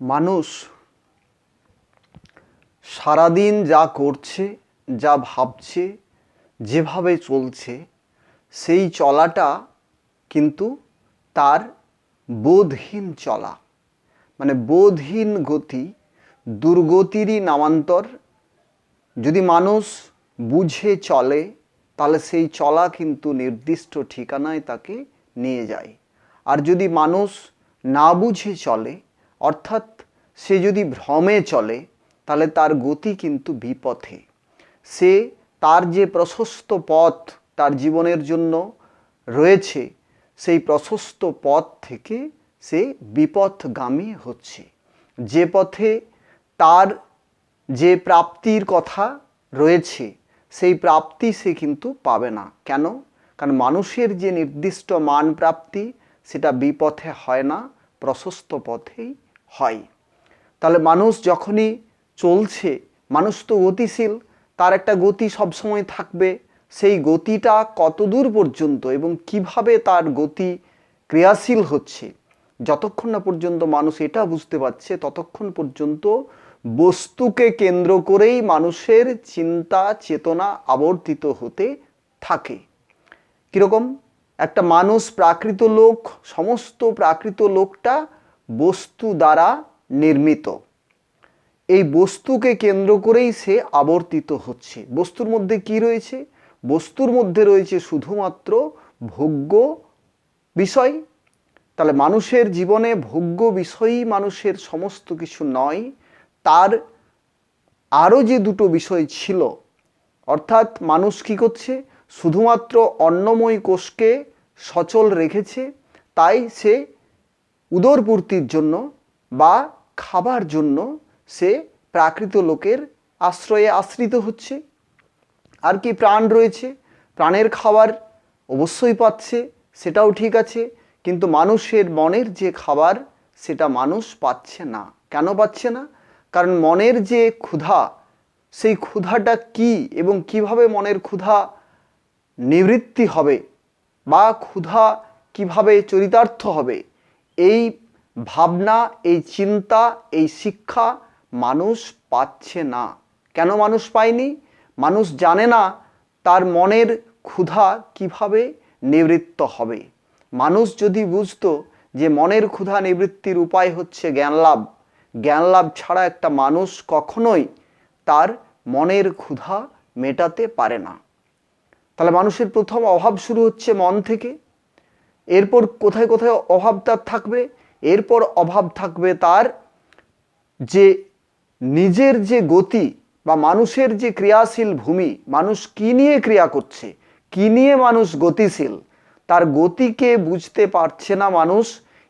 মানুষ সারাদিন যা করছে, যা ভাবছে, যেভাবে চলছে, সেই চলাটা কিন্তু তার বোধহীন চলা। মানে বোধহীন গতি, দুর্গতিরই নামান্তর। যদি মানুষ বুঝে চলে, তাহলে সেই চলা কিন্তু নির্দিষ্ট ঠিকানায় তাকে নিয়ে যায়। আর যদি মানুষ না বুঝে চলে, অর্থাৎ সে যদি ভ্রমে চলে, তাহলে তার গতি কিন্তু বিপথে। সে তার যে প্রশস্ত পথ তার জীবনের জন্য রয়েছে, সেই প্রশস্ত পথ থেকে সে বিপথগামী হচ্ছে। যে পথে তার যে প্রাপ্তির কথা রয়েছে, সেই প্রাপ্তি সে কিন্তু পাবে না। কেন? কারণ মানুষের যে নির্দিষ্ট মান প্রাপ্তি সেটা বিপথে হয় না, প্রশস্ত পথেই হয়। তাহলে মানুষ যখনই চলছে, মানুষ তো গতিশীল, তার একটা গতি সবসময় থাকবে। সেই গতিটা কতদূর পর্যন্ত এবং কীভাবে তার গতি ক্রিয়াশীল হচ্ছে, যতক্ষণ না পর্যন্ত মানুষ এটা বুঝতে পারছে, ততক্ষণ পর্যন্ত বস্তুকে কেন্দ্র করেই মানুষের চিন্তা, চেতনা আবর্তিত হতে থাকে। কীরকম? একটা মানুষ প্রাকৃত লোক, সমস্ত প্রাকৃত লোকটা বস্তু দ্বারা নির্মিত। এই বস্তুকে কেন্দ্র করেই সে আবর্তিত হচ্ছে। বস্তুর মধ্যে কি রয়েছে? বস্তুর মধ্যে রয়েছে শুধুমাত্র ভোগ্য বিষয়। তাহলে মানুষের জীবনে ভোগ্য বিষয়ই মানুষের সমস্ত কিছু নয়। তার আরও যে দুটো বিষয় ছিল, অর্থাৎ মানুষ কি করছে? শুধুমাত্র অন্নময় কোষকে সচল রেখেছে। তাই সে উদরপূর্তির জন্য বা খাবার জন্য সে প্রাকৃত লোকের আশ্রয়ে আশ্রিত হচ্ছে। আর কি প্রাণ রয়েছে? প্রাণের খাবার অবশ্যই পাচ্ছে, সেটাও ঠিক আছে, কিন্তু মানুষের মনের যে খাবার, সেটা মানুষ পাচ্ছে না। কেন পাচ্ছে না? কারণ মনের যে ক্ষুধা, সেই ক্ষুধাটা কি এবং কীভাবে মনের ক্ষুধা নিবৃত্তি হবে বা ক্ষুধা কীভাবে চরিতার্থ হবে, এই ভাবনা, এই চিন্তা, এই শিক্ষা মানুষ পাচ্ছে না। কেন মানুষ পায়নি? মানুষ জানে না তার মনের ক্ষুধা কীভাবে নিবৃত্ত হবে। মানুষ যদি বুঝতো যে মনের ক্ষুধা নিবৃত্তির উপায় হচ্ছে জ্ঞান লাভ জ্ঞান লাভ ছাড়া একটা মানুষ কখনোই তার মনের ক্ষুধা মেটাতে পারে না। তাহলে মানুষের প্রথম অভাব শুরু হচ্ছে মন থেকে। এরপর কোথায় কোথায় অভাব তার থাকবে? এরপর অভাব থাকবে তার যে নিজের যে গতি বা মানুষের যে ক্রিয়াশীল ভূমি, মানুষ কি নিয়ে ক্রিয়া করছে, কি নিয়ে মানুষ গতিশীল, তার গতিকে বুঝতে পারছে না মানুষ।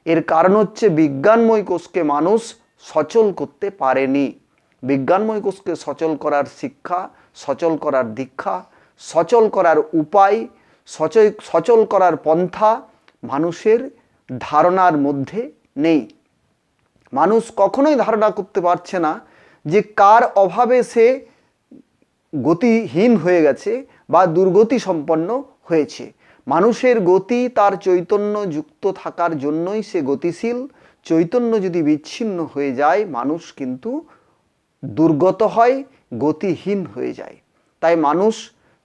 এর কারণ হচ্ছে বিজ্ঞানময় কোষকে মানুষ সচল করতে পারেনি। বিজ্ঞানময় কোষকে সচল করার শিক্ষা, সচল করার দীক্ষা, সচল করার উপায় সচল সচল করার পন্থা মানুষের ধারণার মধ্যে নেই। মানুষ কখনোই ধারণা করতে পারছে না যে কার অভাবে সে গতিহীন হয়ে গেছে বা দুর্গতি সম্পন্ন হয়েছে। মানুষের গতি তার চৈতন্য যুক্ত থাকার জন্যই সে গতিশীল। চৈতন্য যদি বিচ্ছিন্ন হয়ে যায়, মানুষ কিন্তু দুর্গত হয়, গতিহীন হয়ে যায়। তাই মানুষ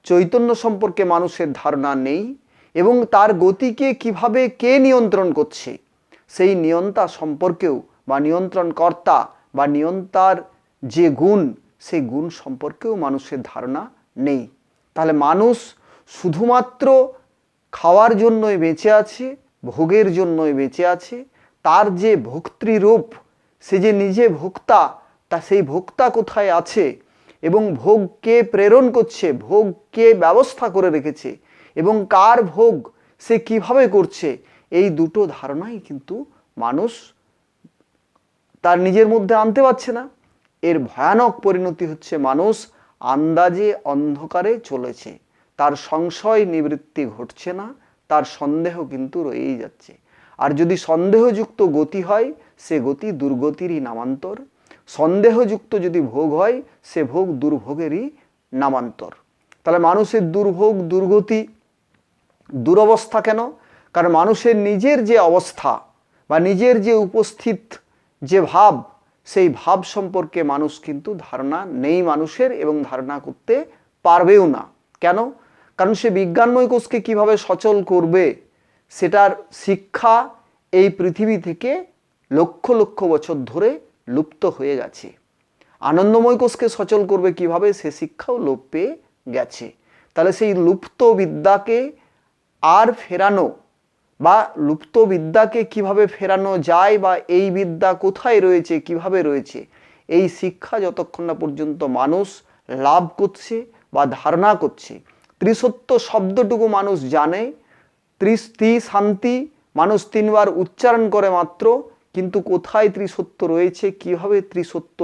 চৈতন্য সম্পর্কে মানুষের ধারণা নেই এবং তার গতিকে কীভাবে কে নিয়ন্ত্রণ করছে? সেই নিয়ন্তা সম্পর্কেও বা নিয়ন্ত্রণকর্তা বা নিয়ন্তার যে গুণ, সেই গুণ সম্পর্কেও মানুষের ধারণা নেই। তাহলে মানুষ শুধুমাত্র খাওয়ার জন্যই বেঁচে আছে, ভোগের জন্যই বেঁচে আছে, তার যে ভোক্তৃরূপ, সে যে নিজে ভোক্তা, তা সেই ভোক্তা কোথায় আছে এবং ভোগ কে প্রেরণ করছে, ভোগ কে ব্যবস্থা করে রেখেছে এবং কার ভোগ সে কীভাবে করছে এই দুটো ধারণাই কিন্তু মানুষ তার নিজের মধ্যে আনতে পারছে না। এর ভয়ানক পরিণতি হচ্ছে মানুষ আন্দাজে অন্ধকারে চলেছে। তার সংশয় নিবৃত্তি ঘটছে না, তার সন্দেহ কিন্তু রয়েই যাচ্ছে। আর যদি সন্দেহযুক্ত গতি হয়, সে গতি দুর্গতিরই নামান্তর। সন্দেহযুক্ত যদি ভোগ হয়, সে ভোগ দুর্ভোগেরই নামান্তর। তাহলে মানুষের দুর্ভোগ, দুর্গতি, দুরবস্থা কেন? কারণ মানুষের নিজের যে অবস্থা বা নিজের যে উপস্থিত যে ভাব, সেই ভাব সম্পর্কে মানুষ কিন্তু ধারণা নেই মানুষের এবং ধারণা করতে পারবেও না। কেন? কারণ সে বিজ্ঞানময় কোষকে কীভাবে সচল করবে, সেটার শিক্ষা এই পৃথিবী থেকে লক্ষ লক্ষ বছর ধরে লুপ্ত হয়ে গেছে। আনন্দময় কোষকে সচল করবে কীভাবে, সে শিক্ষাও লোপ পেয়ে গেছে। তাহলে সেই লুপ্ত বিদ্যাকে আর ফেরানো বা লুপ্ত বিদ্যাকে কীভাবে ফেরানো যায় বা এই বিদ্যা কোথায় রয়েছে, কীভাবে রয়েছে, এই শিক্ষা যতক্ষণ না পর্যন্ত মানুষ লাভ করছে বা ধারণা করছে, ত্রিসত্য শব্দটুকু মানুষ জানে, ত্রিস্তি শান্তি মানুষ তিনবার উচ্চারণ করে মাত্র, কিন্তু কোথায় ত্রিসত্য রয়েছে, কীভাবে ত্রিসত্য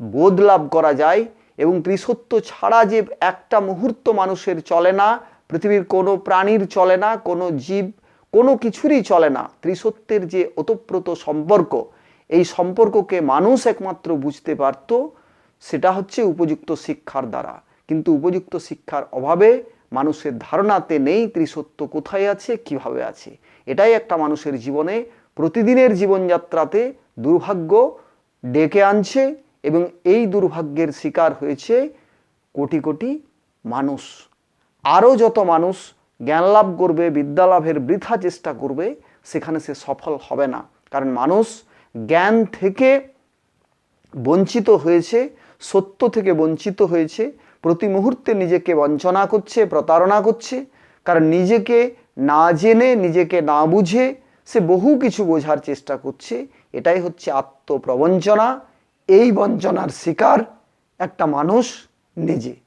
বোধ লাভ করা যায় এবং ত্রিসত্য ছাড়া যে একটা মুহূর্ত মানুষের চলে না, পৃথিবীর কোনো প্রাণীর চলে না, কোনো জীব কোনো কিছুরই চলে না। ত্রিসত্যের যে ওতপ্রোত সম্পর্ক, এই সম্পর্ককে মানুষ একমাত্র বুঝতে পারত, সেটা হচ্ছে উপযুক্ত শিক্ষার দ্বারা। কিন্তু উপযুক্ত শিক্ষার অভাবে মানুষের ধারণাতে নেই ত্রিসত্য কোথায় আছে, কীভাবে আছে। এটাই একটা মানুষের জীবনে প্রতিদিনের জীবনযাত্রাতে দুর্ভাগ্য ডেকে আনছে এবং এই দুর্ভাগ্যের শিকার হয়েছে কোটি কোটি মানুষ। আরও যত মানুষ জ্ঞান লাভ করবে বিদ্যা লাভের বৃথা চেষ্টা করবে, সেখানে সে সফল হবে না। কারণ মানুষ জ্ঞান থেকে বঞ্চিত হয়েছে, সত্য থেকে বঞ্চিত হয়েছে, প্রতি মুহূর্তে নিজেকে বঞ্চনা করছে, প্রতারণা করছে। কারণ নিজেকে না জেনে, নিজেকে না বুঝে সে বহু কিছু বোঝার চেষ্টা করছে। এটাই হচ্ছে আত্মপ্রবঞ্চনা। এই বঞ্চনার শিকার একটা মানুষ নিজে।